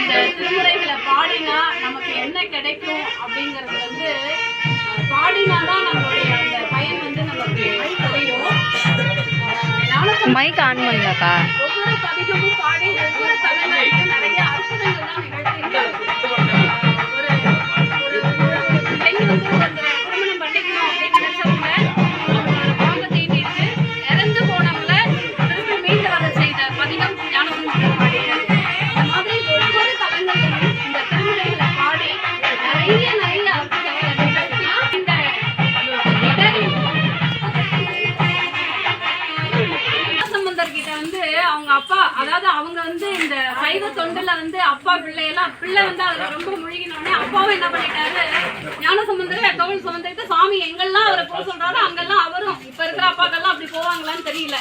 இந்த திருமுறைகளை பாடினா நமக்கு என்ன கிடைக்கும் அப்படிங்கறது வந்து அஹ், பாடினாதான் நம்மளுடைய அந்த பயன் வந்து நமக்கு தெரியும் மைக் ஆன் பண்ணலக்கா ஒவ்வொரு பதிகமும் பாடி ஒவ்வொரு தலைவருக்கும் நிறைய அற்புதங்கள் தான் நிகழ்த்தியிருக்காங்க சைவ தொண்டுல வந்து அப்பா பிள்ளையெல்லாம் பிள்ளை வந்து அதுல ரொம்ப முழுகினோடனே அப்பாவும் என்ன பண்ணிட்டாரு? ஞான சம்பந்தர் தோல் சுமந்துட்டு சாமி எங்கெல்லாம் அவரை போக சொல்றாரோ அங்கெல்லாம் அவரும் இப்ப இருக்கிற அப்பாக்கெல்லாம் அப்படி போவாங்களான்னு தெரியல.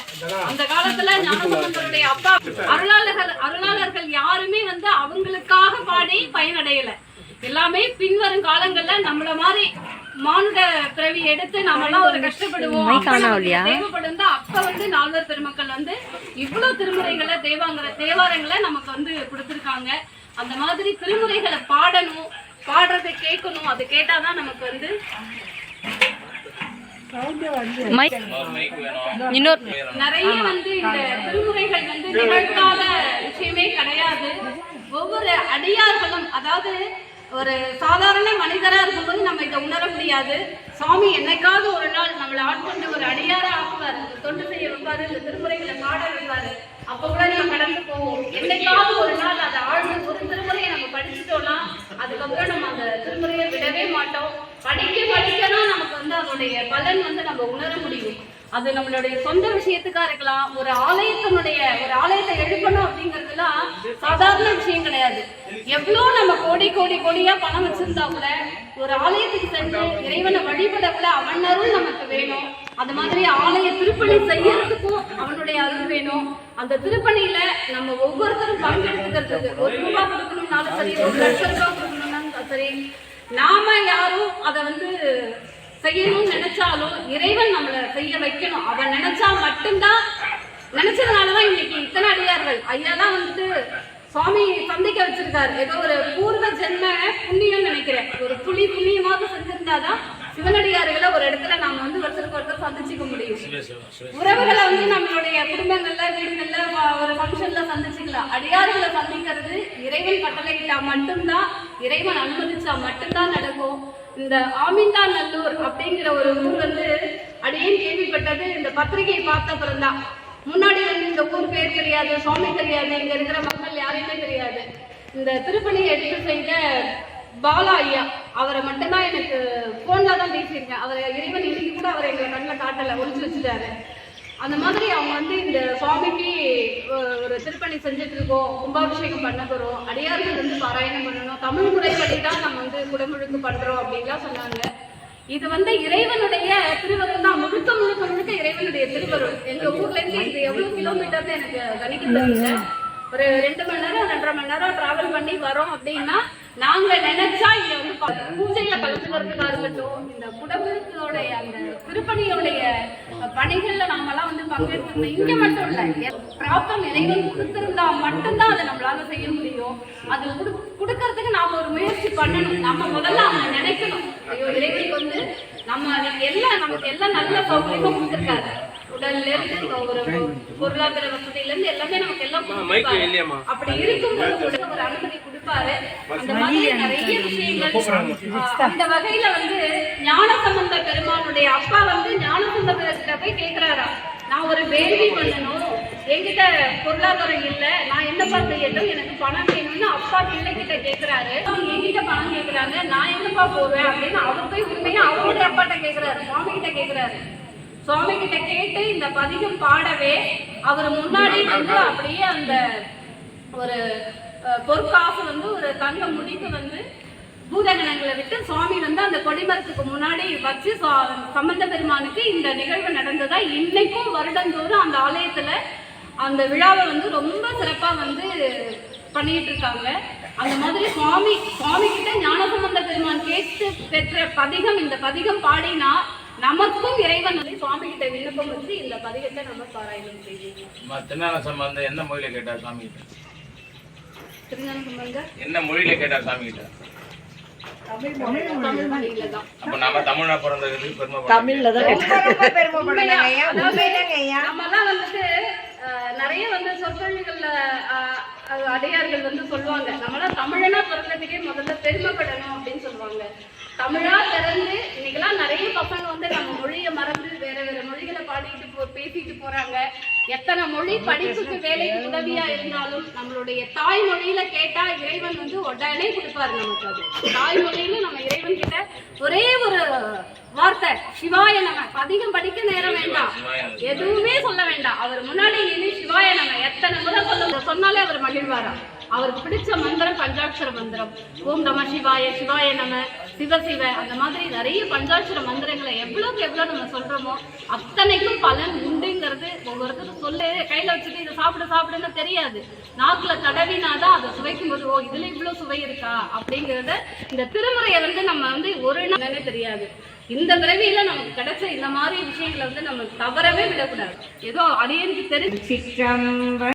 அந்த காலத்துல ஞான சம்பந்தருடைய அப்பா அருளாளர்கள் அருளாளர்கள் யாருமே வந்து அவங்களுக்காக பாடி பயனடையல. எல்லாமே பின்வரும் காலங்கள்ல நம்மள மாதிரி மானுட பிறவி எடுத்து நம்ம எல்லாம் ஒரு கஷ்டப்படுவோம்? தேவைப்படும் அப்ப வந்து நால்வர் பெருமக்கள் வந்து இவ்வளவு திருமுறைகளை தேவாங்கிற தேவாரங்களை நமக்கு வந்து கொடுத்திருக்காங்க. அந்த மாதிரி திருமுறைகளை பாடணும் பாடுறதை கேட்கணும் அது கேட்டாதான் நமக்கு வந்து நிறைய வந்து இந்த திருமுறைகள் வந்து நிகழ்கால விஷயமே கிடையாது. ஒவ்வொரு அடியார்களும் அதாவது ஒரு சாதாரண மனிதரா இருக்கும்போது நம்ம இதை உணர முடியாது சுவாமி என்னைக்காவது ஒரு நாள் நம்மளை ஆட்கொண்டு ஒரு அடியாரா ஆக்குவார் தொண்டு செய்ய வைப்பாரு இந்த திருமுறைகளை பாட வைப்பாரு அப்ப கூட நம்ம கடந்து போவோம். என்னைக்காவது ஒரு நாள் அதை ஆழ்ந்து ஒரு திருமுறையை நம்ம படிச்சுட்டோம்னா அதுக்கப்புறம் நம்ம அந்த திருமுறையை விடவே மாட்டோம். படிக்க படிக்கணும் நமக்கு வந்து அதனுடைய பலன் வந்து நம்ம உணர முடியும். அது நம்மளுடைய சொந்த விஷயத்துக்கா இருக்கலாம் ஒரு ஆலயத்தினுடைய ஒரு ஆலயத்தை எழுப்பணும் அப்படிங்கறதுலாம் சாதாரண விஷயம் கிடையாது. எவ்வளவு நம்ம கோடி கோடி கோடியா பணம் வச்சிருந்தா ஒரு ஆலயத்துக்கு சென்று இறைவனை வழிபட அவன் அருள் நமக்கு வேணும். அது மாதிரி ஆலய திருப்பணி செய்யறதுக்கும் அவனுடைய அருள் வேணும். அந்த திருப்பணியில நம்ம ஒவ்வொருத்தரும் பங்கெடுத்துக்கிறது ஒரு ரூபாய் கொடுக்கணும்னாலும் சரி ஒரு லட்சம் ரூபா கொடுக்கணும்னாலும் சரி நாம யாரும் அதை வந்து செய்யணும்னு நினைச்சாலும் இறைவன் நம்மளை செய்ய வைக்கணும். அவன் நினைச்சா மட்டும்தான் நினைச்சதுனாலதான் இன்னைக்கு இத்தனை அடியார்கள். ஐயா தான் வந்துட்டு சுவாமி சந்திக்க வச்சிருக்காரு. ஏதோ ஒரு பூர்வ ஜென்ம புண்ணியம் நினைக்கிறேன். ஒரு புலி புண்ணியமாக செஞ்சிருந்தாதான் சிவனடியார்களை ஒரு இடத்துல நாம வந்து ஒருத்தருக்கு ஒருத்தர் சந்திச்சுக்க முடியும். உறவுகளை வந்து நம்மளுடைய குடும்பங்கள்ல வீடுகள்ல ஒரு ஃபங்க்ஷன்ல சந்திச்சுக்கலாம். அடியார்களை சந்திக்கிறது இறைவன் கட்டளையிட்டா மட்டும்தான் இறைவன் அனுமதிச்சா மட்டும்தான் நடக்கும். இந்த ஆமிந்தா நல்லூர் அப்படிங்கிற ஒரு ஊர் வந்து அடியேன் கேள்விப்பட்டது. இந்த பத்திரிகையை பார்த்த அப்புறம்தான் முன்னாடி வந்து இந்த ஊர் பேர் தெரியாது சுவாமி தெரியாது இங்க இருக்கிற மக்கள் யாரையுமே தெரியாது. இந்த திருப்பணியை எடுத்து செய்த பாலா ஐயா அவரை மட்டும்தான் எனக்கு போன்ல தான் பேசியிருக்கேன். அவரை இறைவன் இன்னைக்கு கூட அவர் எங்களை கண்ணில் காட்டல ஒழிச்சு வச்சுட்டாரு. அந்த மாதிரி அவங்க வந்து இந்த சுவாமிக்கு ஒரு திருப்பணி செஞ்சுட்டு இருக்கோம் கும்பாபிஷேகம் பண்ண போறோம். அடியார்கள் வந்து பாராயணம் பண்ணணும். தமிழ் முறைப்படி தான் நம்ம வந்து குடமுழுக்கு பண்றோம் அப்படின்லாம் சொன்னாங்க. இது வந்து இறைவனுடைய திருவருள் தான். முழுக்க முழுக்க முழுக்க இறைவனுடைய திருவருள். எங்க ஊர்ல இருந்து இது எவ்வளவு கிலோமீட்டர்னு எனக்கு கணிக்க தெரியல ஒரு ரெண்டு மணி நேரம் ரெண்டரை மணி நேரம் டிராவல் பண்ணி வரோம் அப்படின்னா நாங்க நினைச்சா இங்க வந்து பா- பூஜையில கலந்துக்கிறதுக்கா இருக்கட்டும் இந்த குடும்பத்தோடைய அந்த திருப்பணியோடைய பணிகள்ல நாமெல்லாம் வந்து பங்கேற்கணும். இங்க மட்டும் இல்ல. ப்ராப்பர் இறைவன் கொடுத்திருந்தா மட்டும்தான் அதை நம்மளால செய்ய முடியும். அது குடு- கொடுக்கறதுக்கு நாம ஒரு முயற்சி பண்ணணும். நம்ம முதல்ல அவங்க நினைக்கணும். ஐயோ இறைவனுக்கு வந்து நம்ம எல்லாம் நமக்கு எல்லாம் நல்ல சௌகரியமா கொடுத்துருக்காரு. உடல்ல இருந்து ஒரு பொருளாதார வசதியில இருந்து எல்லாமே நமக்கு எல்லாம். அப்படி இருக்கும்போது கூட ஒரு அனுமதி கொடுப்பாரு. அந்த மாதிரி நிறைய விஷயங்கள் அந்த வகையில வந்து ஞானசம்பந்த பெருமானுடைய அப்பா வந்து ஞானசம்பந்தர்கிட்ட போய் கேக்குறாராம் நான் ஒரு வேள்வி பண்ணணும். என்கிட்ட பொருளாதாரம் இல்ல. நான் என்னப்பா செய்யட்டும் எனக்கு பணம் வேணும்னு அப்பா பிள்ளைகிட்ட கேக்குறாரு. அவங்க என்கிட்ட பணம் கேக்குறாங்க. நான் என்னப்பா போவேன் அப்படின்னு அவர் போய் உண்மையா அவருடைய அப்பாட்ட கேக்குறாரு. சுவாமி கிட்ட கேக்குறாரு. சுவாமி கிட்ட கேட்டு இந்த பதிகம் பாடவே அவர் முன்னாடி வந்து அப்படியே அந்த ஒரு அஹ், பொற்காசு வந்து ஒரு தங்க முடிக்கு வந்து பூதகணங்களை விட்டு சுவாமி வந்து அந்த கொடிமரத்துக்கு முன்னாடி வச்சு சம்பந்த பெருமானுக்கு இந்த நிகழ்வு நடந்ததா இன்னைக்கும் வருடந்தோறும் அந்த ஆலயத்துல அந்த விழாவை வந்து ரொம்ப சிறப்பா வந்து பண்ணிட்டு இருக்காங்க அந்த மாதிரி சுவாமி சுவாமி கிட்ட ஞானசம்பந்த பெருமான் கேட்டு பெற்ற பதிகம் இந்த பதிகம் பாடினா நமக்கும் இறைவன் வந்து சுவாமி கிட்ட விண்ணப்பம் வச்சு இந்த பதிகத்தை நம்ம பாராயணம் செய்வோம். திருநாள சம்பந்தம் எந்த மொழியில கேட்டார் சாமி திருஞான சம்பந்தர் என்ன மொழியில கேட்டார் சாமி கிட்ட தமிழ்ல தான் வந்துட்டு நிறைய வந்து சொற்கல்விகள்ல அடியார்கள் வந்து சொல்லுவாங்க. நம்மளாம் தமிழனா பிறந்ததுக்கே முதல்ல பெருமைப்படணும் அப்படின்னு சொல்லுவாங்க. தமிழா பிறந்து இன்னைக்கெல்லாம் போறாங்க. எத்தனை மொழி படிப்புக்கு வேலைக்கு உதவியா இருந்தாலும் நம்மளுடைய தாய்மொழியில கேட்டா இறைவன் வந்து உடனே கொடுப்பாரு நமக்கு அது. தாய்மொழியில நம்ம இறைவன் கிட்ட ஒரே ஒரு வார்த்தை சிவாய நம. அதிகம் படிக்க நேரம் வேண்டாம். எதுவுமே சொல்ல வேண்டாம். அவர் முன்னாடி நின்று சிவாய நம. எத்தனை முறை சொல்ல சொன்னாலே அவர் மகிழ்வாரா அவருக்கு பிடிச்ச மந்திரம் பஞ்சாட்சர மந்திரம். ஓம் நம சிவாய சிவாய நம சிவ சிவ. அந்த மாதிரி நிறைய பஞ்சாட்சர மந்திரங்களை எவ்வளவுக்கு எவ்வளவு நம்ம சொல்றோமோ அத்தனைக்கும் பலன் உண்டுங்கிறது ஒவ்வொருத்தரும் சொல்லு கையில வச்சுட்டு இதை சாப்பிட சாப்பிடுன்னு தெரியாது. நாக்குல தடவினாதான் அதை சுவைக்கும் போது ஓ இதுல இவ்வளவு சுவை இருக்கா அப்படிங்கிறத இந்த திருமுறையை வந்து நம்ம வந்து ஒரு நாள் தெரியாது. இந்த பிறவியில நமக்கு கிடைச்ச இந்த மாதிரி விஷயங்களை வந்து நம்ம தவறவே விடக்கூடாது. ஏதோ அடியனுக்கு தெரிஞ்சு